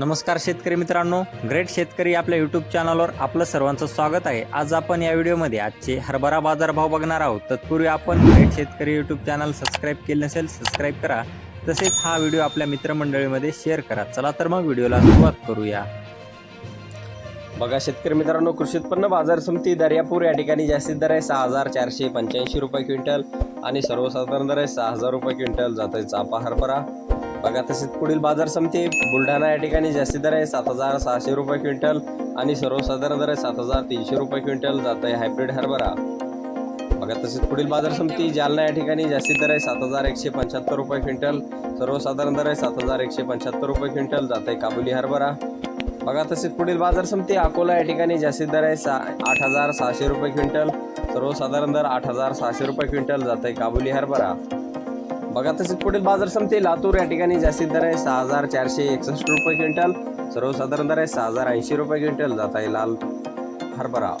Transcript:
नमस्कार शेतकरी मित्रांनो ग्रेट शेतकरी आपल्या यूट्यूब चॅनलवर आपलं सर्वांचं स्वागत आहे. आज आपण या व्हिडिओमध्ये आजचे हरभरा बाजारभाव बघणार आहोत. तत्पूर्वी आपण ग्रेट शेतकरी यूट्यूब चॅनल सबस्क्राईब केले नसेल सबस्क्राईब करा. तसेच हा व्हिडिओ आपल्या मित्रमंडळीमध्ये शेअर करा. चला तर मग व्हिडिओला सुरुवात करूया. बघा शेतकरी मित्रांनो कृषी उत्पन्न बाजार समिती दर्यापूर या ठिकाणी जास्तीत दर आहे सहा हजार चारशे पंच्याऐंशी रुपये क्विंटल आणि सर्वसाधारण दर आहे सहा हजार रुपये क्विंटल. जातोय चापा हरभरा. बघा तसेच पुढील बाजार समिती बुलढाणा या ठिकाणी जास्ती दर आहे. सात हजार सहाशे रुपये क्विंटल आणि सर्वसाधारण दर आहे सात हजार तीनशे रुपये क्विंटल जात आहे हायब्रिड हरभरा. बघा तसेच पुढील बाजार समिती जालना या ठिकाणी जास्ती दर आहे सात हजार एकशे पंच्याहत्तर रुपये क्विंटल. सर्वसाधारण दर आहे सात हजार एकशे पंच्याहत्तर रुपये क्विंटल जात आहे काबुली हरभरा. बघा तसेच पुढील बाजार समिती अकोला या ठिकाणी जास्तीत दर आहे सा आठ हजार सहाशे रुपये क्विंटल. सर्वसाधारण दर आठ हजार सहाशे रुपये क्विंटल जात आहे काबुली हरभरा. बघा तसेच पुढील बाजार समिती लातूर या ठिकाणी जास्तीत दर आहे सहा हजार चारशे एकसष्ट रुपये क्विंटल. सर्वसाधारण दर आहे सहा हजार ऐंशी रुपये क्विंटल. जात आहे लाल हरभरा.